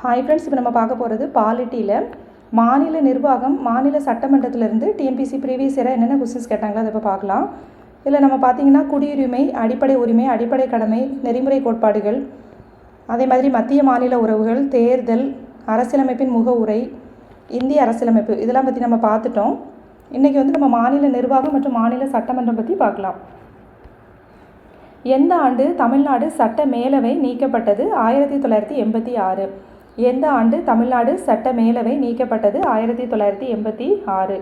Hi friends இப்போ நம்ம பார்க்க போகிறது பாலிட்டியில். மாநில நிர்வாகம் மாநில சட்டமன்றத்திலிருந்து டிஎன்பிசி ப்ரீவியஸ் இயராக என்னென்ன கொஸ்டின்ஸ் கேட்டாங்களோ அதை இப்போ பார்க்கலாம். இதில் நம்ம பார்த்தீங்கன்னா குடியுரிமை அடிப்படை உரிமை அடிப்படை கடமை நெறிமுறை கோட்பாடுகள் அதே மாதிரி மத்திய மாநில உறவுகள் தேர்தல் அரசியலமைப்பின் முகவுரை இந்திய அரசியலமைப்பு இதெல்லாம் பற்றி நம்ம பார்த்துட்டோம். இன்றைக்கி வந்து நம்ம மாநில நிர்வாகம் மற்றும் மாநில சட்டமன்றம் பற்றி பார்க்கலாம். எந்த ஆண்டு தமிழ்நாடு சட்ட மேலவை நீக்கப்பட்டது? ஆயிரத்தி தொள்ளாயிரத்தி எண்பத்தி ஆறு. எந்த ஆண்டு தமிழ்நாடு சட்ட மேலவை நீக்கப்பட்டது? ஆயிரத்தி தொள்ளாயிரத்தி எண்பத்தி ஆறு.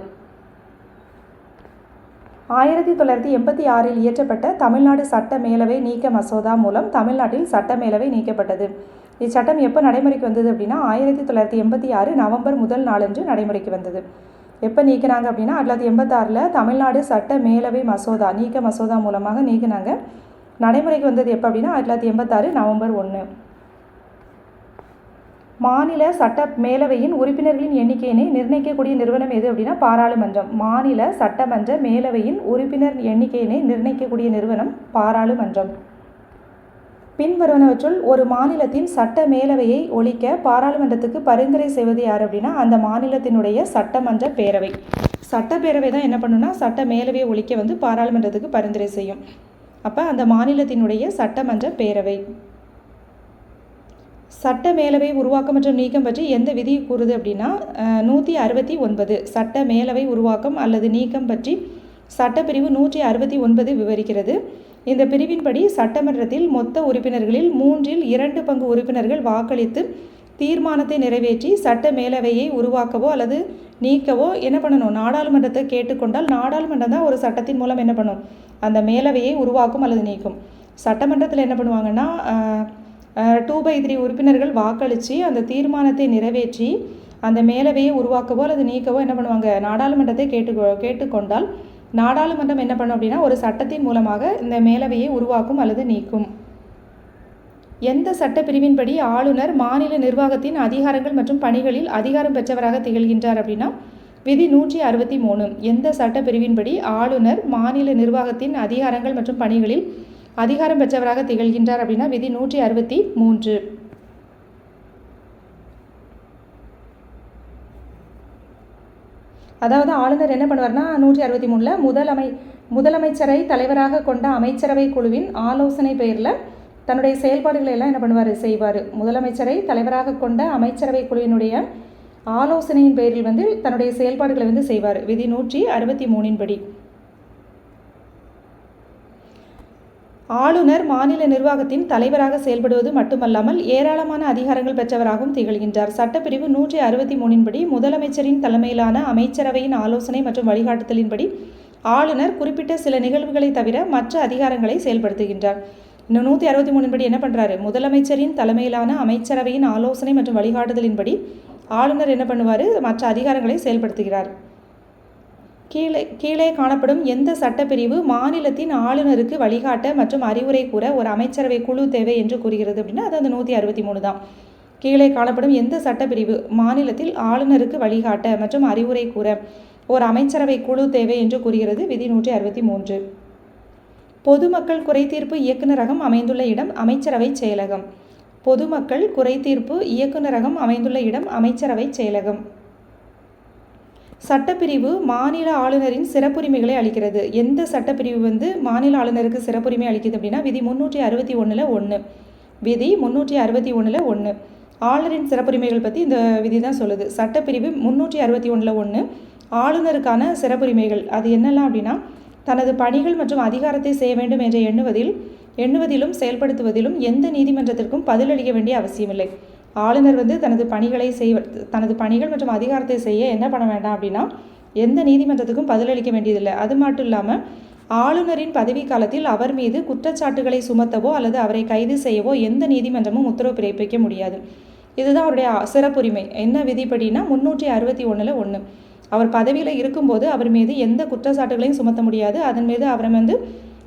ஆயிரத்தி தொள்ளாயிரத்தி எண்பத்தி ஆறில் இயற்றப்பட்ட தமிழ்நாடு சட்ட மேலவை நீக்க மசோதா மூலம் தமிழ்நாட்டில் சட்ட மேலவை நீக்கப்பட்டது. இச்சட்டம் எப்போ நடைமுறைக்கு வந்தது அப்படின்னா ஆயிரத்தி தொள்ளாயிரத்தி எண்பத்தி ஆறு நவம்பர் முதல் நாளன்று நடைமுறைக்கு வந்தது. எப்போ நீக்கினாங்க அப்படின்னா ஆயிரத்தி தொள்ளாயிரத்தி எண்பத்தாறில் தமிழ்நாடு சட்ட மேலவை மசோதா நீக்க மசோதா மூலமாக நீக்கினாங்க. நடைமுறைக்கு வந்தது எப்போ அப்படின்னா ஆயிரத்தி தொள்ளாயிரத்தி எண்பத்தாறு நவம்பர் ஒன்று மாநில சட்ட மேலவையின் உறுப்பினர்களின் எண்ணிக்கையினை நிர்ணயிக்கக்கூடிய நிறுவனம் எது அப்படின்னா பாராளுமன்றம். மாநில சட்டமன்ற மேலவையின் உறுப்பினர் எண்ணிக்கையினை நிர்ணயிக்கக்கூடிய நிறுவனம் பாராளுமன்றம். பின்வருவனவற்றுள் ஒரு மாநிலத்தின் சட்ட மேலவையை ஒழிக்க பாராளுமன்றத்துக்கு பரிந்துரை செய்வது யார் அப்படின்னா அந்த மாநிலத்தினுடைய சட்டமன்ற பேரவை. சட்டப்பேரவை தான் என்ன பண்ணுன்னா சட்ட மேலவையை ஒழிக்க வந்து பாராளுமன்றத்துக்கு பரிந்துரை செய்யும். அப்போ அந்த மாநிலத்தினுடைய சட்டமன்ற பேரவை. சட்ட மேலவை உருவாக்கம் மற்றும் நீக்கம் பற்றி எந்த விதி கூறுது அப்படின்னா நூற்றி அறுபத்தி ஒன்பது. சட்ட மேலவை உருவாக்கம் அல்லது நீக்கம் பற்றி சட்டப்பிரிவு நூற்றி அறுபத்தி ஒன்பது விவரிக்கிறது. இந்த பிரிவின்படி சட்டமன்றத்தில் மொத்த உறுப்பினர்களில் மூன்றில் இரண்டு பங்கு உறுப்பினர்கள் வாக்களித்து தீர்மானத்தை நிறைவேற்றி சட்ட மேலவையை உருவாக்கவோ அல்லது நீக்கவோ என்ன பண்ணணும்? நாடாளுமன்றத்தை கேட்டுக்கொண்டால் நாடாளுமன்றம் தான் ஒரு சட்டத்தின் மூலம் என்ன பண்ணும்? அந்த மேலவையை உருவாக்கும் அல்லது நீக்கும். சட்டமன்றத்தில் என்ன பண்ணுவாங்கன்னா டூ பை த்ரீ உறுப்பினர்கள் வாக்களித்து அந்த தீர்மானத்தை நிறைவேற்றி அந்த மேலவையை உருவாக்கவோ அல்லது நீக்கவோ என்ன பண்ணுவாங்க? நாடாளுமன்றத்தை கேட்டு கேட்டுக்கொண்டால் நாடாளுமன்றம் என்ன பண்ணும் அப்படின்னா ஒரு சட்டத்தின் மூலமாக இந்த மேலவையை உருவாக்கும் அல்லது நீக்கும். எந்த சட்டப்பிரிவின்படி ஆளுநர் மாநில நிர்வாகத்தின் அதிகாரங்கள் மற்றும் பணிகளில் அதிகாரம் பெற்றவராக திகழ்கின்றார் அப்படின்னா விதி நூற்றி அறுபத்தி மூணு. எந்த சட்டப்பிரிவின்படி ஆளுநர் மாநில நிர்வாகத்தின் அதிகாரங்கள் மற்றும் பணிகளில் அதிகாரம் பெற்றவராக திகழ்கின்றார் அப்படின்னா விதி நூற்றி அறுபத்தி மூன்று. அதாவது ஆளுநர் என்ன பண்ணுவார்னா நூற்றி அறுபத்தி மூணில் முதலமை முதலமைச்சரை தலைவராக கொண்ட அமைச்சரவை குழுவின் ஆலோசனை பெயரில் தன்னுடைய செயல்பாடுகளை எல்லாம் என்ன பண்ணுவார்? செய்வார். முதலமைச்சரை தலைவராக கொண்ட அமைச்சரவை குழுவினுடைய ஆலோசனையின் பெயரில் வந்து தன்னுடைய செயல்பாடுகளை வந்து செய்வார். விதி நூற்றி அறுபத்தி மூணின் ஆளுநர் மாநில நிர்வாகத்தின் தலைவராக செயல்படுவது மட்டுமல்லாமல் ஏராளமான அதிகாரங்கள் பெற்றவராகவும் திகழ்கின்றார். சட்டப்பிரிவு நூற்றி அறுபத்தி மூணின்படி முதலமைச்சரின் தலைமையிலான அமைச்சரவையின் ஆலோசனை மற்றும் வழிகாட்டுதலின்படி ஆளுநர் குறிப்பிட்ட சில நிகழ்வுகளை தவிர மற்ற அதிகாரங்களை செயல்படுத்துகின்றார். இன்னும் நூற்றி அறுபத்தி மூணின்படி என்ன பண்ணுறாரு முதலமைச்சரின் தலைமையிலான அமைச்சரவையின் ஆலோசனை மற்றும் வழிகாட்டுதலின்படி ஆளுநர் என்ன பண்ணுவார்? மற்ற அதிகாரங்களை செயல்படுத்துகிறார். கீழே கீழே காணப்படும் எந்த சட்டப்பிரிவு மாநிலத்தின் ஆளுநருக்கு வழிகாட்ட மற்றும் அறிவுரை கூற ஒரு அமைச்சரவை குழு தேவை என்று கூறுகிறது அப்படின்னா அது அந்த நூற்றி அறுபத்தி மூணு தான். கீழே காணப்படும் எந்த சட்டப்பிரிவு மாநிலத்தில் ஆளுநருக்கு வழிகாட்ட மற்றும் அறிவுரை கூற ஒரு அமைச்சரவை குழு தேவை என்று கூறுகிறது விதி நூற்றி அறுபத்தி மூன்று. பொதுமக்கள் குறைதீர்ப்பு இயக்குநரகம் அமைந்துள்ள இடம் அமைச்சரவை செயலகம். பொதுமக்கள் குறைதீர்ப்பு இயக்குநரகம் அமைந்துள்ள இடம் அமைச்சரவை செயலகம். சட்டப்பிரிவு மாநில ஆளுநரின் சிறப்புரிமைகளை அளிக்கிறது. எந்த சட்டப்பிரிவு வந்து மாநில ஆளுநருக்கு சிறப்புரிமை அளிக்குது அப்படின்னா விதி முன்னூற்றி அறுபத்தி ஒன்றில் ஒன்று விதி முன்னூற்றி அறுபத்தி ஒன்றில் ஒன்று ஆளுநரின் சிறப்புரிமைகள் பற்றி இந்த விதி தான் சொல்லுது. சட்டப்பிரிவு முன்னூற்றி அறுபத்தி ஒன்றில் ஒன்று ஆளுநருக்கான சிறப்புரிமைகள். அது என்னெல்லாம் அப்படின்னா தனது பணிகள் மற்றும் அதிகாரத்தை செய்ய வேண்டும் என்று எண்ணுவதில் எண்ணுவதிலும் செயல்படுத்துவதிலும் எந்த நீதிமன்றத்திற்கும் பதிலளிக்க வேண்டிய அவசியமில்லை. ஆளுநர் வந்து தனது பணிகளை செய்வ தனது பணிகள் மற்றும் அதிகாரத்தை செய்ய என்ன பண்ண வேண்டாம் அப்படின்னா எந்த நீதிமன்றத்துக்கும் பதிலளிக்க வேண்டியதில்லை. அது மட்டும் இல்லாமல் ஆளுநரின் பதவி காலத்தில் அவர் மீது குற்றச்சாட்டுகளை சுமத்தவோ அல்லது அவரை கைது செய்யவோ எந்த நீதிமன்றமும் உத்தரவு பிறப்பிக்க முடியாது. இதுதான் அவருடைய சிறப்புரிமை. என்ன விதிப்படினா முன்னூற்றி அறுபத்தி ஒன்றில் ஒன்று அவர் பதவியில் இருக்கும்போது அவர் மீது எந்த குற்றச்சாட்டுகளையும் சுமத்த முடியாது. அதன் மீது அவரை வந்து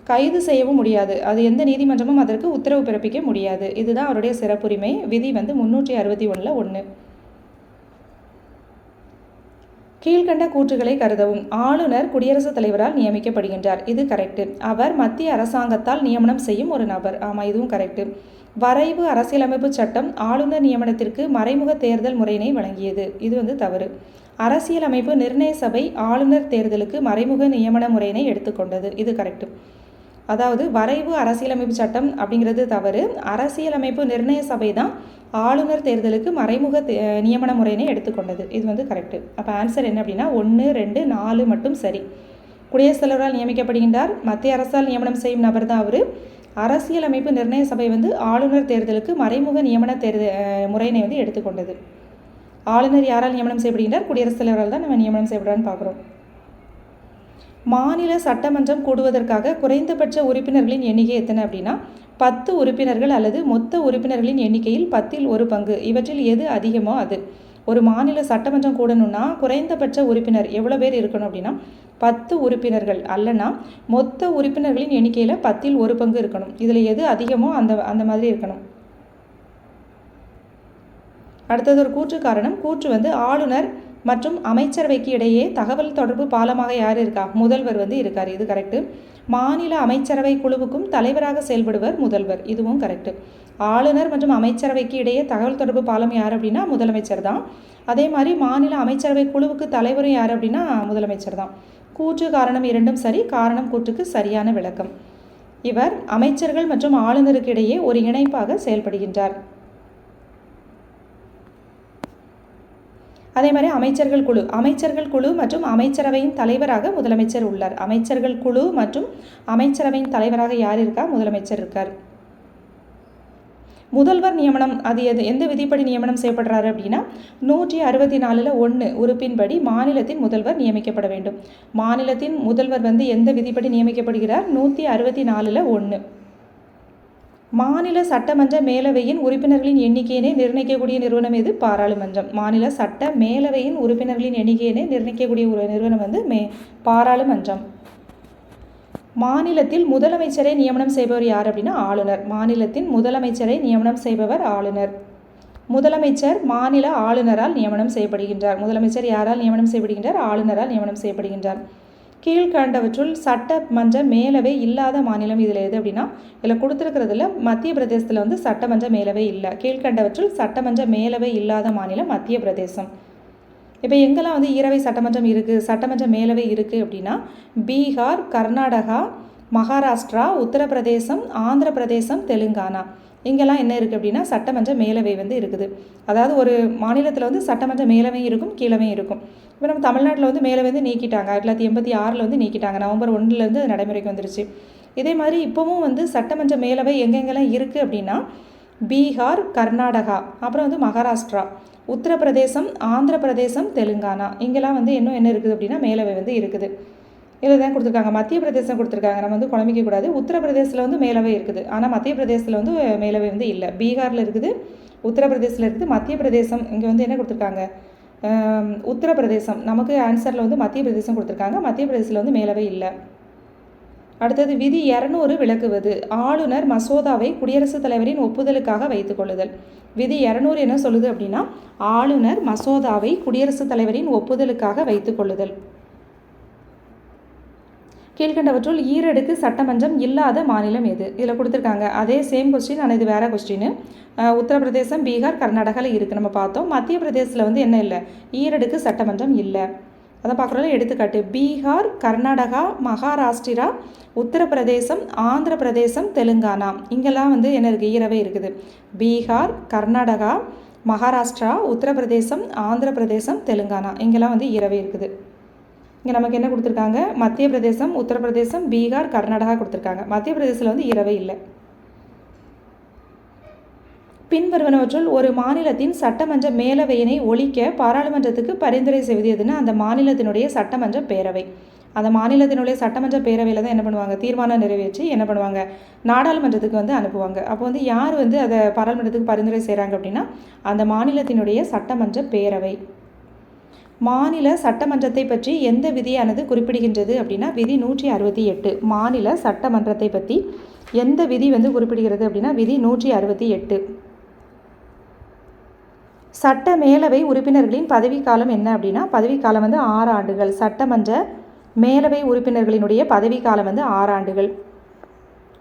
கைது செய்யவும் முடியாது. அது எந்த நீதிமன்றமும் அதற்கு உத்தரவு பிறப்பிக்க முடியாது. இதுதான் அவருடைய சிறப்புரிமை. விதி வந்து முன்னூற்றி அறுபத்தி ஒன்றில் ஒன்று கீழ்கண்ட கூற்றுகளை கருதவும். ஆளுநர் குடியரசுத் தலைவரால் நியமிக்கப்படுகின்றார். இது கரெக்டு அவர் மத்திய அரசாங்கத்தால் நியமனம் செய்யும் ஒரு நபர். ஆமாம் இதுவும் கரெக்டு வரைவு அரசியலமைப்பு சட்டம் ஆளுநர் நியமனத்திற்கு மறைமுக தேர்தல் முறையினை வழங்கியது. இது வந்து தவறு. அரசியலமைப்பு நிர்ணய சபை ஆளுநர் தேர்தலுக்கு மறைமுக நியமன முறையினை எடுத்துக்கொண்டது. இது கரெக்டு அதாவது வரைவு அரசியலமைப்பு சட்டம் அப்படிங்கிறது தவறு. அரசியலமைப்பு நிர்ணய சபை தான் ஆளுநர் தேர்தலுக்கு மறைமுக நியமன முறையினை எடுத்துக்கொண்டது. இது வந்து கரெக்டு அப்போ ஆன்சர் என்ன அப்படின்னா ஒன்று ரெண்டு நாலு மட்டும் சரி. குடியரசுத் தலைவரால் நியமிக்கப்படுகின்றார். மத்திய அரசால் நியமனம் செய்யும் நபர் தான் அவர். அரசியலமைப்பு நிர்ணய சபை வந்து ஆளுநர் தேர்தலுக்கு மறைமுக நியமன தேர்தல் முறையினை வந்து எடுத்துக்கொண்டது. ஆளுநர் யாரால் நியமனம் செய்யப்படுகின்றார்? குடியரசுத் தலைவரால் தான் நம்ம நியமனம் செய்யப்படுறான்னு பார்க்குறோம். மாநில சட்டமன்றம் கூடுவதற்காக குறைந்தபட்ச உறுப்பினர்களின் எண்ணிக்கை எத்தனை அப்படின்னா பத்து உறுப்பினர்கள் அல்லது மொத்த உறுப்பினர்களின் எண்ணிக்கையில் பத்தில் ஒரு பங்கு. இவற்றில் எது அதிகமோ அது. ஒரு மாநில சட்டமன்றம் கூடணும்னா குறைந்தபட்ச உறுப்பினர் எவ்வளோ பேர் இருக்கணும் அப்படின்னா பத்து உறுப்பினர்கள் அல்லனா மொத்த உறுப்பினர்களின் எண்ணிக்கையில் பத்தில் ஒரு பங்கு இருக்கணும். இதில் எது அதிகமோ அந்த அந்த மாதிரி இருக்கணும். அடுத்தது ஒரு கூற்று காரணம். கூற்று வந்து ஆளுநர் மற்றும் அமைச்சரவைக்கு இடையே தகவல் தொடர்பு பாலமாக யார் இருக்கா? முதல்வர் வந்து இருக்கார். இது கரெக்டு மாநில அமைச்சரவை குழுவுக்கும் தலைவராக செயல்படுவர் முதல்வர். இதுவும் கரெக்டு ஆளுநர் மற்றும் அமைச்சரவைக்கு இடையே தகவல் தொடர்பு பாலம் யார் அப்படின்னா முதலமைச்சர் தான். அதே மாதிரி மாநில அமைச்சரவை குழுவுக்கு தலைவரும் யார் அப்படின்னா முதலமைச்சர் தான். கூற்று காரணம் இரண்டும் சரி காரணம் கூற்றுக்கு சரியான விளக்கம். இவர் அமைச்சர்கள் மற்றும் ஆளுநருக்கு இடையே ஒரு இணைப்பாக செயல்படுகின்றார். அதே மாதிரி அமைச்சர்கள் குழு அமைச்சர்கள் குழு மற்றும் அமைச்சரவையின் தலைவராக முதலமைச்சர் உள்ளார். அமைச்சர்கள் குழு மற்றும் அமைச்சரவையின் தலைவராக யார் இருக்கா? முதலமைச்சர் இருக்கார். முதல்வர் நியமனம் அது எது எந்த விதிப்படி நியமனம் செய்யப்படுறாரு அப்படின்னா நூற்றி அறுபத்தி நாலில் ஒன்று உறுப்பின்படி மாநிலத்தின் முதல்வர் நியமிக்கப்பட வேண்டும். மாநிலத்தின் முதல்வர் வந்து எந்த விதிப்படி நியமிக்கப்படுகிறார்? நூற்றி அறுபத்தி நாலில் ஒன்று மாநில சட்டமன்ற மேலவையின் உறுப்பினர்களின் எண்ணிக்கையினை நிர்ணயிக்கக்கூடிய நிறுவனம் எது? பாராளுமன்றம். மாநில சட்ட மேலவையின் உறுப்பினர்களின் எண்ணிக்கையினை நிர்ணயிக்கக்கூடிய ஒரு நிறுவனம் வந்து மே பாராளுமன்றம். மாநிலத்தில் முதலமைச்சரை நியமனம் செய்பவர் யார் அப்படின்னா ஆளுநர். மாநிலத்தின் முதலமைச்சரை நியமனம் செய்பவர் ஆளுநர். முதலமைச்சர் மாநில ஆளுநரால் நியமனம் செய்யப்படுகின்றார். முதலமைச்சர் யாரால் நியமனம் செய்யப்படுகின்றார்? ஆளுநரால் நியமனம் செய்யப்படுகின்றார். கீழ்கண்டவற்றுள் சட்டமன்ற மேலவை இல்லாத மாநிலம் இதில் எது அப்படின்னா இதில் கொடுத்துருக்கிறதுல மத்திய பிரதேசத்தில் வந்து சட்டமன்ற மேலவை இல்லை. கீழ்கண்டவற்றுள் சட்டமன்ற மேலவை இல்லாத மாநிலம் மத்திய பிரதேசம். இப்போ எங்கெல்லாம் வந்து ஈரவை சட்டமன்றம் இருக்குது சட்டமன்ற மேலவை இருக்குது அப்படின்னா பீகார் கர்நாடகா மகாராஷ்டிரா உத்தரப்பிரதேசம் ஆந்திர பிரதேசம் தெலுங்கானா. இங்கெல்லாம் என்ன இருக்குது அப்படின்னா சட்டமன்ற மேலவை வந்து இருக்குது. அதாவது ஒரு மாநிலத்தில் வந்து சட்டமன்ற மேலவை இருக்கும் கீழவையும் இருக்கும். இப்போ நம்ம தமிழ்நாட்டில் வந்து மேலே வந்து நீக்கிட்டாங்க. ஆயிரத்தி தொள்ளாயிரத்தி எண்பத்தி ஆறில் வந்து நீக்கிட்டாங்க. நவம்பர் ஒன்றுலேருந்து நடைமுறைக்கு வந்துருச்சு. இதே மாதிரி இப்போவும் வந்து சட்டமன்ற மேலவை எங்கெங்கெல்லாம் இருக்குது அப்படின்னா பீகார் கர்நாடகா அப்புறம் வந்து மகாராஷ்டிரா உத்தரப்பிரதேசம் ஆந்திர பிரதேசம் தெலுங்கானா. இங்கெல்லாம் வந்து இன்னும் என்ன இருக்குது அப்படின்னா மேலவை வந்து இருக்குது. இதில் தான் கொடுத்துருக்காங்க. மத்திய பிரதேசம் கொடுத்துருக்காங்க. நம்ம வந்து குழம்பிக்க கூடாது. உத்தரப்பிரதேசத்தில் வந்து மேலவை இருக்குது. ஆனால் மத்திய பிரதேசத்தில் வந்து மேலவை வந்து இல்லை. பீகாரில் இருக்குது உத்தரப்பிரதேசத்தில் இருக்குது மத்திய பிரதேசம் இங்கே வந்து என்ன கொடுத்துருக்காங்க? உத்தரப்பிரதேசம். நமக்கு ஆன்சரில் வந்து மத்திய பிரதேசம் கொடுத்துருக்காங்க. மத்திய பிரதேசத்தில் வந்து மேலவை இல்லை. அடுத்தது விதி இரநூறு விளக்குவது. ஆளுநர் மசோதாவை குடியரசுத் தலைவரின் ஒப்புதலுக்காக வைத்துக்கொள்ளுதல். விதி இரநூறு என்ன சொல்லுது அப்படின்னா ஆளுநர் மசோதாவை குடியரசுத் தலைவரின் ஒப்புதலுக்காக வைத்துக்கொள்ளுதல். கீழ்கண்டவற்றுள் ஈரடுக்கு சட்டமன்றம் இல்லாத மாநிலம் எது? இதில் கொடுத்துருக்காங்க. அதே சேம் கொஸ்டின் ஆனால் இது வேறு கொஸ்டின் உத்தரப்பிரதேசம் பீகார் கர்நாடகாவில் இருக்குது நம்ம பார்த்தோம். மத்திய பிரதேசத்தில் வந்து என்ன இல்லை? ஈரடுக்கு சட்டமன்றம் இல்லை. அதை பார்க்குறதுல எடுத்துக்காட்டு. பீகார் கர்நாடகா மகாராஷ்டிரா உத்தரப்பிரதேசம் ஆந்திர பிரதேசம் தெலுங்கானா. இங்கெல்லாம் வந்து என்ன இருக்குது ஈரவே இருக்குது. பீகார் கர்நாடகா மகாராஷ்டிரா உத்தரப்பிரதேசம் ஆந்திர பிரதேசம் தெலுங்கானா. இங்கெல்லாம் வந்து ஈரவே இருக்குது. இங்கே நமக்கு என்ன கொடுத்துருக்காங்க? மத்திய பிரதேசம் உத்தரப்பிரதேசம் பீகார் கர்நாடகா கொடுத்துருக்காங்க. மத்திய பிரதேசத்தில் வந்து இரவே இல்லை. பின்வருவனவற்றுள் ஒரு மாநிலத்தின் சட்டமன்ற மேலவையினை ஒழிக்க பாராளுமன்றத்துக்கு பரிந்துரை செய்வது அந்த மாநிலத்தினுடைய சட்டமன்ற பேரவை. அந்த மாநிலத்தினுடைய சட்டமன்ற பேரவையில் தான் என்ன பண்ணுவாங்க? தீர்மானம் நிறைவேற்றி என்ன பண்ணுவாங்க? நாடாளுமன்றத்துக்கு வந்து அனுப்புவாங்க. அப்போ வந்து யார் வந்து அதை பாராளுமன்றத்துக்கு பரிந்துரை செய்கிறாங்க அப்படின்னா அந்த மாநிலத்தினுடைய சட்டமன்ற பேரவை. மாநில சட்டமன்றத்தை பற்றி எந்த விதியானது குறிப்பிடுகின்றது அப்படின்னா விதி நூற்றி அறுபத்தி எட்டு. மாநில சட்டமன்றத்தை பற்றி எந்த விதி வந்து குறிப்பிடுகிறது அப்படின்னா விதி நூற்றி அறுபத்தி எட்டு. சட்ட மேலவை உறுப்பினர்களின் பதவிக்காலம் என்ன அப்படின்னா பதவிக்காலம் வந்து ஆறு ஆண்டுகள். சட்டமன்ற மேலவை உறுப்பினர்களினுடைய பதவிக்காலம் வந்து ஆறு ஆண்டுகள்.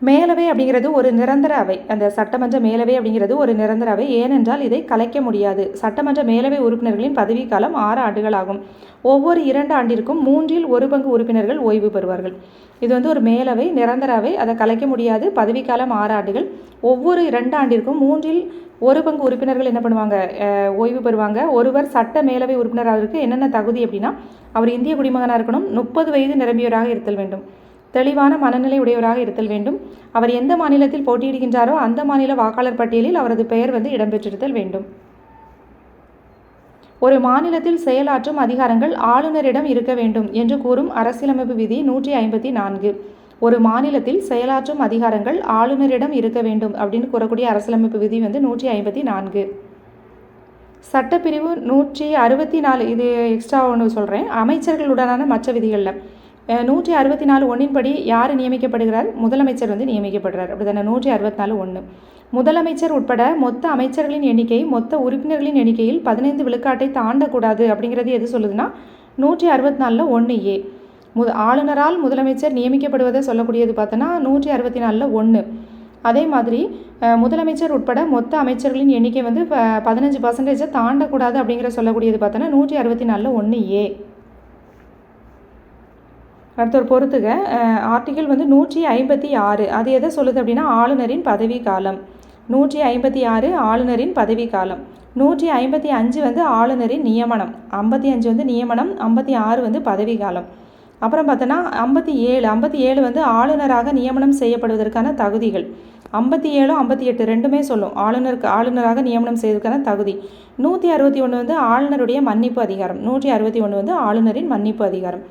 மேலவை அப்படிங்கிறது ஒரு நிரந்தர அவை. அந்த சட்டமன்ற மேலவை அப்படிங்கிறது ஒரு நிரந்தர அவை. ஏனென்றால் இதை கலைக்க முடியாது. சட்டமன்ற மேலவை உறுப்பினர்களின் பதவிக்காலம் ஆறு ஆண்டுகள் ஆகும். ஒவ்வொரு இரண்டு ஆண்டிற்கும் மூன்றில் ஒரு பங்கு உறுப்பினர்கள் ஓய்வு பெறுவார்கள். இது வந்து ஒரு மேலவை நிரந்தர அவை. அதை கலைக்க முடியாது. பதவிக்காலம் ஆறு ஆண்டுகள். ஒவ்வொரு இரண்டு ஆண்டிற்கும் மூன்றில் ஒரு பங்கு உறுப்பினர்கள் என்ன பண்ணுவாங்க? ஓய்வு பெறுவாங்க. ஒருவர் சட்ட மேலவை உறுப்பினராக என்னென்ன தகுதி அப்படின்னா அவர் இந்திய குடிமகனாக இருக்கணும். முப்பது வயது நிரம்பியவராக இருத்தல் வேண்டும். தெளிவான மனநிலை உடையவராக இருத்தல் வேண்டும். அவர் எந்த மாநிலத்தில் போட்டியிடுகின்றாரோ அந்த மாநில வாக்காளர் பட்டியலில் அவரது பெயர் வந்து இடம்பெற்றிருத்தல் வேண்டும். ஒரு மாநிலத்தில் செயலாற்றும் அதிகாரங்கள் ஆளுநரிடம் இருக்க வேண்டும் என்று கூறும் அரசியலமைப்பு விதி நூற்றி ஐம்பத்தி நான்கு. ஒரு மாநிலத்தில் செயலாற்றும் அதிகாரங்கள் ஆளுநரிடம் இருக்க வேண்டும் அப்படின்னு கூறக்கூடிய அரசியலமைப்பு விதி வந்து நூற்றி ஐம்பத்தி நான்கு. சட்டப்பிரிவு நூற்றி அறுபத்தி நாலு இது எக்ஸ்ட்ரா ஒன்று சொல்கிறேன் அமைச்சர்களுடனான மற்ற விதிகளில். நூற்றி அறுபத்தி நாலு ஒன்றின்படி யார் நியமிக்கப்படுகிறார்? முதலமைச்சர் வந்து நியமிக்கப்படுறார். அப்படி தானே நூற்றி அறுபத்தி நாலு ஒன்று முதலமைச்சர் உட்பட மொத்த அமைச்சர்களின் எண்ணிக்கை மொத்த உறுப்பினர்களின் எண்ணிக்கையில் பதினைந்து விழுக்காட்டை தாண்டக்கூடாது அப்படிங்கிறது எது சொல்லுதுன்னா நூற்றி அறுபத்தி நாலில் ஒன்று ஏ. முத ஆளுநரால் முதலமைச்சர் நியமிக்கப்படுவதை சொல்லக்கூடியது பார்த்தோன்னா நூற்றி அறுபத்தி நாலில் ஒன்று அதே மாதிரி முதலமைச்சர் உட்பட மொத்த அமைச்சர்களின் எண்ணிக்கை வந்து ப- பதினஞ்சு பர்சன்டேஜை தாண்டக்கூடாது அப்படிங்கிற சொல்லக்கூடியது பார்த்தோன்னா நூற்றி அறுபத்தி நாலில் ஒன்று ஏ. அடுத்த ஒரு பொறுத்துக. ஆர்டிகிள் வந்து நூற்றி ஐம்பத்தி ஆறு அது எதை சொல்லுது அப்படின்னா ஆளுநரின் பதவி காலம் நூற்றி ஐம்பத்தி ஆறு ஆளுநரின் பதவி காலம் நூற்றி ஐம்பத்தி அஞ்சு வந்து ஆளுநரின் நியமனம். ஐம்பத்தி அஞ்சு வந்து நியமனம் ஐம்பத்தி ஆறு வந்து பதவி காலம் அப்புறம் பார்த்தோன்னா ஐம்பத்தி ஏழு ஐம்பத்தி ஏழு வந்து ஆளுநராக நியமனம் செய்யப்படுவதற்கான தகுதிகள். ஐம்பத்தி ஏழு ஐம்பத்தி எட்டு ரெண்டுமே சொல்லும். ஆளுநருக்கு ஆளுநராக நியமனம் செய்வதற்கான தகுதி. நூற்றி அறுபத்தி ஒன்று வந்து ஆளுநருடைய மன்னிப்பு அதிகாரம். நூற்றி அறுபத்தி ஒன்று வந்து ஆளுநரின் மன்னிப்பு அதிகாரம்.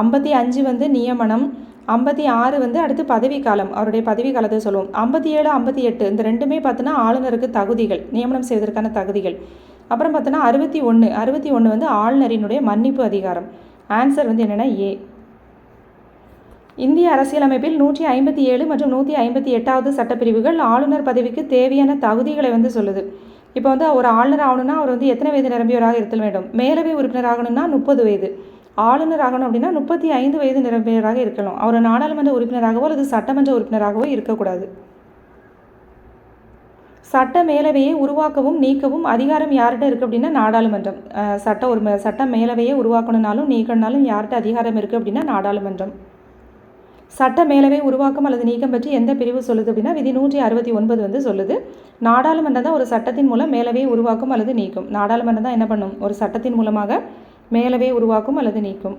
ஐம்பத்தி அஞ்சு வந்து நியமனம் ஐம்பத்தி ஆறு வந்து அடுத்து பதவிக்காலம். காலம் அவருடைய பதவிக்காலத்தை சொல்லுவோம். ஐம்பத்தி ஏழு ஐம்பத்தி எட்டு இந்த ரெண்டுமே பார்த்தோன்னா ஆளுநருக்கு தகுதிகள் நியமனம் செய்வதற்கான தகுதிகள். அப்புறம் பார்த்தோன்னா அறுபத்தி ஒன்று அறுபத்தி ஒன்று வந்து ஆளுநரினுடைய மன்னிப்பு அதிகாரம். ஆன்சர் வந்து என்னென்னா ஏ இந்திய அரசியலமைப்பில் நூற்றி ஐம்பத்தி ஏழு மற்றும் நூற்றி ஐம்பத்தி எட்டாவது சட்டப்பிரிவுகள் ஆளுநர் பதவிக்கு தேவையான தகுதிகளை வந்து சொல்லுது. இப்போ வந்து ஒரு ஆளுநர் ஆகணும்னா அவர் வந்து எத்தனை வயது நிரம்பியவராக இருத்தல் வேண்டும்? மேலவை உறுப்பினர் ஆகணும்னா முப்பது வயது. ஆளுநர் ஆகணும் அப்படின்னா முப்பத்தி ஐந்து வயது நிரம்பியவராக இருக்கலாம். அவர் நாடாளுமன்ற உறுப்பினராகவோ அல்லது சட்டமன்ற உறுப்பினராகவோ இருக்கக்கூடாது. சட்ட மேலவையை உருவாக்கவும் நீக்கவும் அதிகாரம் யார்கிட்ட இருக்குது அப்படின்னா நாடாளுமன்றம். சட்ட ஒரு சட்ட மேலவையை உருவாக்கணும்னாலும் நீக்கணும்னாலும் யார்கிட்ட அதிகாரம் இருக்குது அப்படின்னா நாடாளுமன்றம். சட்ட மேலவை உருவாக்கம் அல்லது நீக்கம் பற்றி எந்த பிரிவு சொல்லுது அப்படின்னா விதி நூற்றி அறுபத்தி ஒன்பது வந்து சொல்லுது. நாடாளுமன்றம் தான் ஒரு சட்டத்தின் மூலம் மேலவையை உருவாக்கும் அல்லது நீக்கும். நாடாளுமன்றம் தான் என்ன பண்ணும்? ஒரு சட்டத்தின் மூலமாக மேலவே உருவாக்கும் அல்லது நீக்கும்.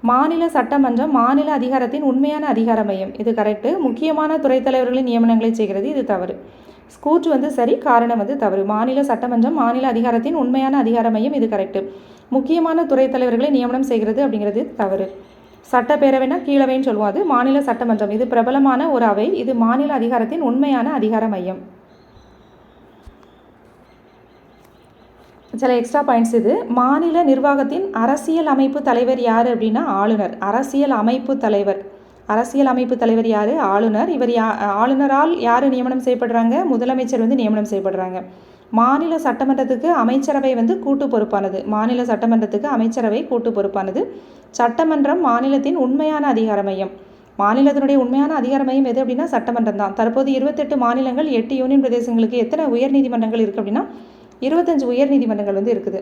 மாநில சட்டமன்றம் மாநில அதிகாரத்தின் உண்மையான அதிகார மையம். இது கரெக்டு முக்கியமான துறைத் தலைவர்களின் நியமனங்களை செய்கிறது இது தவறு. ஸ்கூட் வந்து சரி காரணம் வந்து தவறு. மாநில சட்டமன்றம் மாநில அதிகாரத்தின் உண்மையான அதிகார மையம் இது கரெக்டு முக்கியமான துறைத் தலைவர்களை நியமனம் செய்கிறது அப்படிங்கிறது தவறு. சட்டப்பேரவைனா கீழவைன்னு சொல்லுவோம் அது. மாநில சட்டமன்றம். இது பிரபலமான ஒரு அவை. இது மாநில அதிகாரத்தின் உண்மையான அதிகார மையம். சில எக்ஸ்ட்ரா பாயிண்ட்ஸ் இது. மாநில நிர்வாகத்தின் அரசியல் அமைப்பு தலைவர் யார் அப்படின்னா ஆளுநர். அரசியல் அமைப்பு தலைவர். அரசியல் அமைப்பு தலைவர் யார்? ஆளுநர். இவர் யா ஆளுநரால் யார் நியமனம் செய்யப்படுறாங்க? முதலமைச்சர் வந்து நியமனம் செய்யப்படுறாங்க. மாநில சட்டமன்றத்துக்கு அமைச்சரவை வந்து கூட்டு பொறுப்பானது. மாநில சட்டமன்றத்துக்கு அமைச்சரவை கூட்டு பொறுப்பானது. சட்டமன்றம் மாநிலத்தின் உண்மையான அதிகார மையம். மாநிலத்தினுடைய உண்மையான அதிகார மையம் எது அப்படின்னா சட்டமன்றம் தான். தற்போது இருபத்தெட்டு மாநிலங்கள் எட்டு யூனியன் பிரதேசங்களுக்கு எத்தனை உயர்நீதிமன்றங்கள் இருக்குது அப்படின்னா இருபத்தஞ்சு உயர் நீதிமன்றங்கள் வந்து இருக்குது.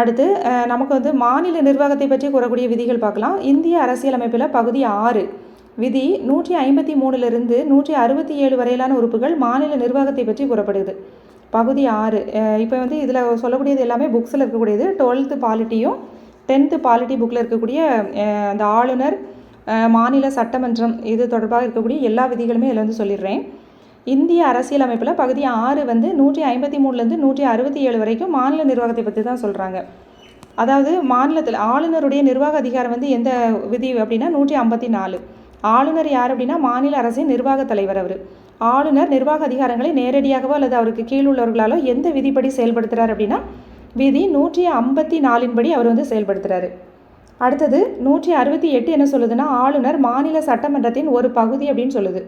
அடுத்து நமக்கு வந்து மாநில நிர்வாகத்தை பற்றி கூறக்கூடிய விதிகள் பார்க்கலாம். இந்திய அரசியலமைப்பில் பகுதி ஆறு. விதி நூற்றி ஐம்பத்தி மூணுலேருந்து நூற்றி அறுபத்தி ஏழு வரையிலான உறுப்புகள் மாநில நிர்வாகத்தை பற்றி கூறப்படுது பகுதி ஆறு. இப்போ வந்து இதில் சொல்லக்கூடியது எல்லாமே புக்ஸில் இருக்கக்கூடியது. டுவெல்த்து பாலிட்டியும் டென்த்து பாலிட்டி புக்கில் இருக்கக்கூடிய அந்த ஆளுநர் மாநில சட்டமன்றம் இது தொடர்பாக இருக்கக்கூடிய எல்லா விதிகளுமே இதில் வந்து சொல்லிடுறேன். இந்திய அரசியலமைப்பில் பகுதி ஆறு வந்து நூற்றி ஐம்பத்தி மூணுலேருந்து நூற்றி அறுபத்தி ஏழு வரைக்கும் மாநில நிர்வாகத்தை பற்றி தான் சொல்கிறாங்க அதாவது மாநிலத்தில் ஆளுநருடைய நிர்வாக அதிகாரம் வந்து எந்த விதி அப்படின்னா நூற்றி ஐம்பத்தி நாலு. ஆளுநர் யார் அப்படின்னா மாநில அரசின் நிர்வாக தலைவர் அவர். ஆளுநர் நிர்வாக அதிகாரங்களை நேரடியாகவோ அல்லது அவருக்கு கீழ் உள்ளவர்களாலோ எந்த விதிப்படி செயல்படுத்துகிறார் அப்படின்னா விதி நூற்றி ஐம்பத்தி நாலின்படி அவர் வந்து செயல்படுத்துகிறாரு அடுத்தது நூற்றி அறுபத்தி எட்டு என்ன சொல்லுதுன்னா ஆளுநர் மாநில சட்டமன்றத்தின் ஒரு பகுதி அப்படின்னு சொல்லுது.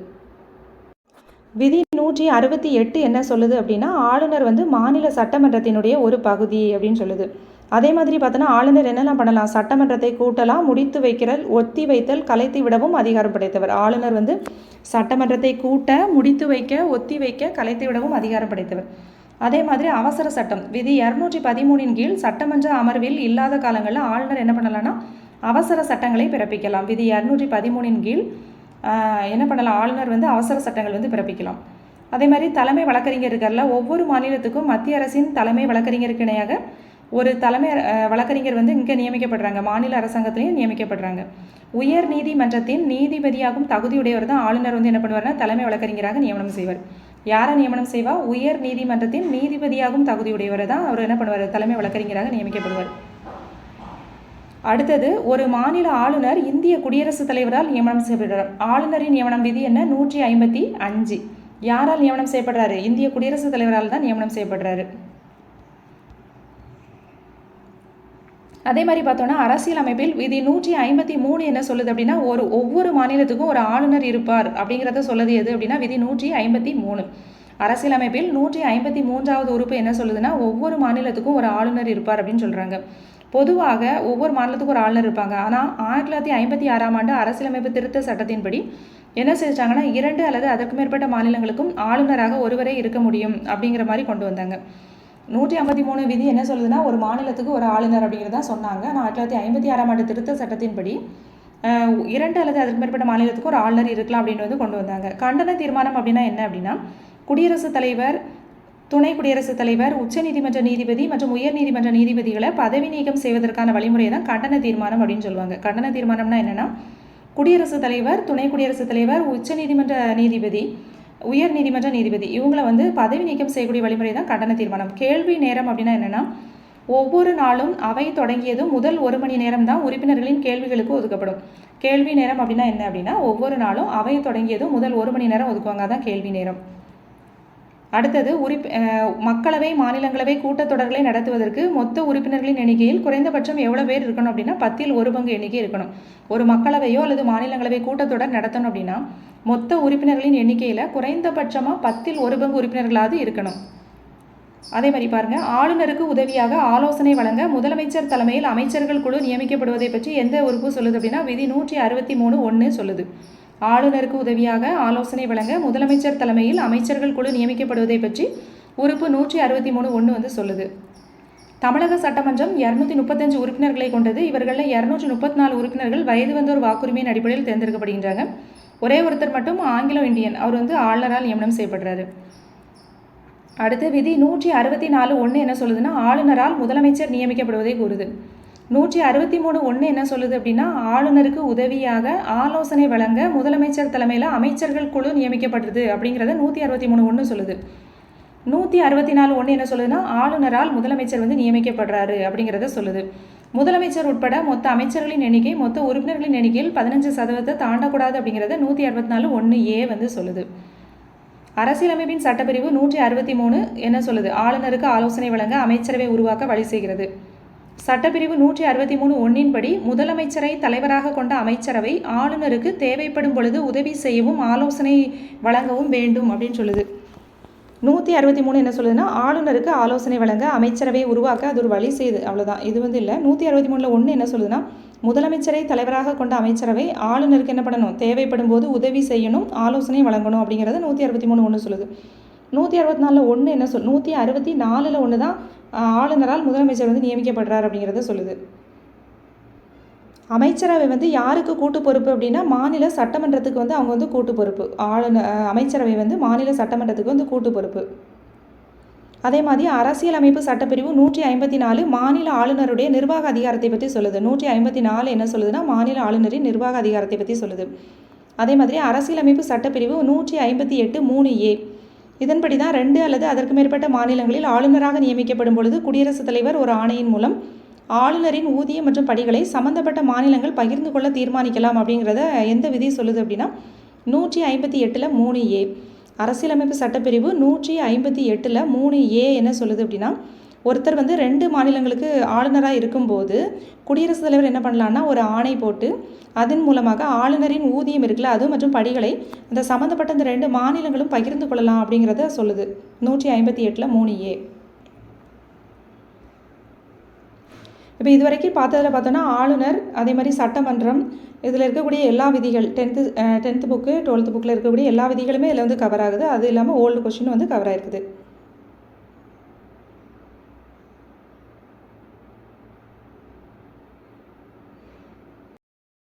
விதி நூற்றி அறுபத்தி எட்டு என்ன சொல்லுது அப்படின்னா ஆளுநர் வந்து மாநில சட்டமன்றத்தினுடைய ஒரு பகுதி அப்படின்னு சொல்லுது. அதே மாதிரி பார்த்தோன்னா ஆளுநர் என்னெல்லாம் பண்ணலாம்? சட்டமன்றத்தை கூட்டலாம் முடித்து வைக்கிறல் ஒத்தி வைத்தல் கலைத்து விடவும் அதிகாரம் படைத்தவர். ஆளுநர் வந்து சட்டமன்றத்தை கூட்ட முடித்து வைக்க ஒத்தி வைக்க கலைத்து விடவும் அதிகாரம் படைத்தவர். அதே மாதிரி அவசர சட்டம். விதி இரநூற்றி பதிமூணின் கீழ் சட்டமன்ற அமர்வில் இல்லாத காலங்களில் ஆளுநர் என்ன பண்ணலாம்னா அவசர சட்டங்களை பிறப்பிக்கலாம். விதி இரநூற்றி பதிமூணின் கீழ் என்ன பண்ணலாம்? ஆளுநர் வந்து அவசர சட்டங்கள் வந்து பிறப்பிக்கலாம். அதே மாதிரி தலைமை வழக்கறிஞர் இருக்கார்ல ஒவ்வொரு மாநிலத்துக்கும் மத்திய அரசின் தலைமை வழக்கறிஞருக்கு இணையாக ஒரு தலைமை வழக்கறிஞர் வந்து இங்கே நியமிக்கப்படுறாங்க. மாநில அரசாங்கத்திலையும் நியமிக்கப்படுறாங்க. உயர் நீதிமன்றத்தின் நீதிபதியாகும் தகுதியுடையவர் தான் ஆளுநர் வந்து என்ன பண்ணுவார்னா தலைமை வழக்கறிஞராக நியமனம் செய்வார். யாரை நியமனம் செய்வா? உயர் நீதிமன்றத்தின் நீதிபதியாகும் தகுதியுடையவர் தான் அவர் என்ன பண்ணுவார்? தலைமை வழக்கறிஞராக நியமிக்கப்படுவார். அடுத்தது ஒரு மாநில ஆளுநர் இந்திய குடியரசுத் தலைவரால் நியமனம் செய்யப்படுறார் ஆளுநரின் நியமனம் விதி என்ன? நூற்றி ஐம்பத்தி அஞ்சு. யாரால் நியமனம் செய்யப்படுறாரு? இந்திய குடியரசுத் தலைவரால் தான் நியமனம் செய்யப்படுறாரு. அதே மாதிரி பார்த்தோன்னா அரசியல் அமைப்பில் விதி நூற்றி ஐம்பத்தி மூணு என்ன சொல்லுது அப்படின்னா ஒரு ஒவ்வொரு மாநிலத்துக்கும் ஒரு ஆளுநர் இருப்பார் அப்படிங்கிறத சொல்லுது எது அப்படின்னா விதி நூற்றி ஐம்பத்தி மூணு. அரசியலமைப்பில் நூற்றி ஐம்பத்தி மூன்றாவது உறுப்பு என்ன சொல்லுதுன்னா ஒவ்வொரு மாநிலத்துக்கும் ஒரு ஆளுநர் இருப்பார் அப்படின்னு சொல்கிறாங்க பொதுவாக ஒவ்வொரு மாநிலத்துக்கும் ஒரு ஆளுநர் இருப்பாங்க. ஆனால் ஆயிரத்தி தொள்ளாயிரத்தி ஐம்பத்தி ஆறாம் ஆண்டு அரசியலமைப்பு திருத்த சட்டத்தின்படி என்ன செஞ்சாங்கன்னா இரண்டு அல்லது அதற்கு மேற்பட்ட மாநிலங்களுக்கும் ஆளுநராக ஒருவரே இருக்க முடியும் அப்படிங்கிற மாதிரி கொண்டு வந்தாங்க. நூற்றி ஐம்பத்தி மூணு விதி என்ன சொல்லுதுன்னா ஒரு மாநிலத்துக்கு ஒரு ஆளுநர் அப்படிங்கிறதா சொன்னாங்க. ஆனால் ஆயிரத்தி தொள்ளாயிரத்தி ஐம்பத்தி ஆறாம் ஆண்டு திருத்த சட்டத்தின்படி இரண்டு அல்லது அதற்கு மேற்பட்ட மாநிலத்துக்கு ஒரு ஆளுநர் இருக்கலாம் அப்படின்னு வந்து கொண்டு வந்தாங்க. கண்டன தீர்மானம் அப்படின்னா என்ன அப்படின்னா குடியரசுத் தலைவர் துணை குடியரசுத் தலைவர் உச்சநீதிமன்ற நீதிபதி மற்றும் உயர் நீதிமன்ற நீதிபதிகளை பதவி நீக்கம் செய்வதற்கான வழிமுறை தான் கண்டன தீர்மானம் அப்படின்னு சொல்லுவாங்க. கண்டன தீர்மானம்னா என்னென்னா குடியரசுத் தலைவர் துணை குடியரசுத் தலைவர் உச்சநீதிமன்ற நீதிபதி உயர் நீதிமன்ற நீதிபதி இவங்களை வந்து பதவி நீக்கம் செய்யக்கூடிய வழிமுறை தான் கண்டன தீர்மானம். கேள்வி நேரம் அப்படின்னா என்னென்னா ஒவ்வொரு நாளும் அவை தொடங்கியதும் முதல் ஒரு மணி நேரம் தான் உறுப்பினர்களின் கேள்விகளுக்கு ஒதுக்கப்படும். கேள்வி நேரம் அப்படின்னா என்ன அப்படின்னா ஒவ்வொரு நாளும் அவை தொடங்கியதும் முதல் ஒரு மணி நேரம் ஒதுக்குவாங்க. அதான் கேள்வி நேரம். அடுத்தது உறுப்பி மக்களவை மாநிலங்களவை கூட்டத்தொடர்களை நடத்துவதற்கு மொத்த உறுப்பினர்களின் எண்ணிக்கையில் குறைந்தபட்சம் எவ்வளோ பேர் இருக்கணும் அப்படின்னா பத்தில் ஒரு பங்கு எண்ணிக்கை இருக்கணும். ஒரு மக்களவையோ அல்லது மாநிலங்களவை கூட்டத்தொடர் நடத்தணும் அப்படின்னா மொத்த உறுப்பினர்களின் எண்ணிக்கையில் குறைந்தபட்சமாக பத்தில் ஒரு பங்கு உறுப்பினர்களாவது இருக்கணும். அதே மாதிரி பாருங்கள் ஆளுநருக்கு உதவியாக ஆலோசனை வழங்க முதலமைச்சர் தலைமையில் அமைச்சர்கள் குழு நியமிக்கப்படுவதை பற்றி எந்த உறுப்பு சொல்லுது அப்படின்னா விதி நூற்றி அறுபத்தி மூணு ஒன்று சொல்லுது. ஆளுநருக்கு உதவியாக ஆலோசனை வழங்க முதலமைச்சர் தலைமையில் அமைச்சர்கள் குழு நியமிக்கப்படுவதை பற்றி உறுப்பு நூற்றி அறுபத்தி மூணு ஒன்று வந்து சொல்லுது. தமிழக சட்டமன்றம் இரநூத்தி முப்பத்தஞ்சு உறுப்பினர்களை கொண்டது. இவர்களில் இரநூற்றி முப்பத்தி நாலு உறுப்பினர்கள் வயது வந்தோர் வாக்குரிமையின் அடிப்படையில் தேர்ந்தெடுக்கப்படுகின்றாங்க. ஒரே ஒருத்தர் மட்டும் ஆங்கிலோ இந்தியன். அவர் வந்து ஆளுநரால் நியமனம் செய்யப்படுறாரு. அடுத்து விதி நூற்றி அறுபத்தி நாலு ஒன்று என்ன சொல்லுதுன்னா ஆளுநரால் முதலமைச்சர் நியமிக்கப்படுவதை கூறுது. நூற்றி அறுபத்தி மூணு ஒன்று என்ன சொல்லுது அப்படின்னா ஆளுநருக்கு உதவியாக ஆலோசனை வழங்க முதலமைச்சர் தலைமையில் அமைச்சர்கள் குழு நியமிக்கப்படுறது அப்படிங்கிறத நூற்றி அறுபத்தி மூணு ஒன்று சொல்லுது. நூற்றி அறுபத்தி நாலு ஒன்று என்ன சொல்லுதுன்னா ஆளுநரால் முதலமைச்சர் வந்து நியமிக்கப்படுறாரு அப்படிங்கிறத சொல்லுது. முதலமைச்சர் உட்பட மொத்த அமைச்சர்களின் எண்ணிக்கை மொத்த உறுப்பினர்களின் எண்ணிக்கையில் பதினஞ்சு சதவீதத்தை தாண்டக்கூடாது அப்படிங்கிறத நூற்றி அறுபத்தி நாலு ஒன்று ஏ வந்து சொல்லுது. அரசியலமைப்பின் சட்டப்பிரிவு நூற்றி அறுபத்தி மூணு என்ன சொல்லுது? ஆளுநருக்கு ஆலோசனை வழங்க அமைச்சரவை உருவாக்க வழி செய்கிறது. சட்டப்பிரிவு நூற்றி அறுபத்தி மூணு ஒன்றின்படி முதலமைச்சரை தலைவராக கொண்ட அமைச்சரவை ஆளுநருக்கு தேவைப்படும் பொழுது உதவி செய்யவும் ஆலோசனை வழங்கவும் வேண்டும் அப்படின்னு சொல்லுது. நூற்றி அறுபத்தி மூணு என்ன சொல்லுதுன்னா ஆளுநருக்கு ஆலோசனை வழங்க அமைச்சரவை உருவாக்க அது ஒரு வழி செய்யுது அவ்வளோதான் இது வந்து இல்லை. நூற்றி அறுபத்தி மூணில் ஒன்று என்ன சொல்லுதுன்னா முதலமைச்சரை தலைவராக கொண்ட அமைச்சரவை ஆளுநருக்கு என்ன பண்ணணும்? தேவைப்படும் போது உதவி செய்யணும் ஆலோசனை வழங்கணும் அப்படிங்கிறத நூற்றி அறுபத்தி மூணு ஒன்று சொல்லுது. நூற்றி அறுபத்தி நாலில் ஒன்று என்ன சொல் நூற்றி அறுபத்தி நாலில் ஒன்று தான் ஆளுநரால் முதலமைச்சர் வந்து நியமிக்கப்படுறார் அப்படிங்கிறத சொல்லுது. அமைச்சரவை வந்து யாருக்கு கூட்டு பொறுப்பு அப்படின்னா மாநில சட்டமன்றத்துக்கு வந்து அவங்க வந்து கூட்டு பொறுப்பு. ஆளுநர் அமைச்சரவை வந்து மாநில சட்டமன்றத்துக்கு வந்து கூட்டு பொறுப்பு. அதே மாதிரி அரசியலமைப்பு சட்டப்பிரிவு நூற்றி ஐம்பத்தி நாலு மாநில ஆளுநருடைய நிர்வாக அதிகாரத்தை பற்றி சொல்லுது. நூற்றி ஐம்பத்தி நாலு என்ன சொல்லுதுன்னா மாநில ஆளுநரின் நிர்வாக அதிகாரத்தை பற்றி சொல்லுது. அதே மாதிரி அரசியலமைப்பு சட்டப்பிரிவு நூற்றி ஐம்பத்தி எட்டு மூணு ஏ. இதன்படி தான் ரெண்டு அல்லது அதற்கு மேற்பட்ட மாநிலங்களில் ஆளுநராக நியமிக்கப்படும் பொழுது குடியரசுத் தலைவர் ஒரு ஆணையின் மூலம் ஆளுநரின் ஊதியம் மற்றும் படிகளை சம்பந்தப்பட்ட மாநிலங்கள் பகிர்ந்து கொள்ள தீர்மானிக்கலாம் அப்படிங்கிறத எந்த விதி சொல்லுது அப்படின்னா நூற்றி ஐம்பத்தி எட்டில் மூணு ஏ. அரசியலமைப்பு சட்டப்பிரிவு நூற்றி ஐம்பத்தி எட்டில் மூணு ஏ என்ன சொல்லுது அப்படின்னா ஒருத்தர் வந்து ரெண்டு மாநிலங்களுக்கு ஆளுநராக இருக்கும்போது குடியரசுத் தலைவர் என்ன பண்ணலான்னா ஒரு ஆணை போட்டு அதன் மூலமாக ஆளுநரின் ஊதியம் இருக்குல்ல அது மற்றும் படிகளை இந்த சம்மந்தப்பட்ட இந்த ரெண்டு மாநிலங்களும் பகிர்ந்து கொள்ளலாம் அப்படிங்கிறத சொல்லுது. நூற்றி ஐம்பத்தி எட்டில் மூணு ஏ. இப்போ இது வரைக்கும் பார்த்ததில் பார்த்தோன்னா ஆளுநர் அதே மாதிரி சட்டமன்றம் இதில் இருக்கக்கூடிய எல்லா விதிகள் டென்த்து டென்த்து புக்கு டுவெல்த்து புக்கில் இருக்கக்கூடிய எல்லா விதிகளுமே இதில் வந்து கவர் ஆகுது. அது இல்லாமல் ஓல்டு கொஷின் வந்து கவர் ஆயிருக்குது.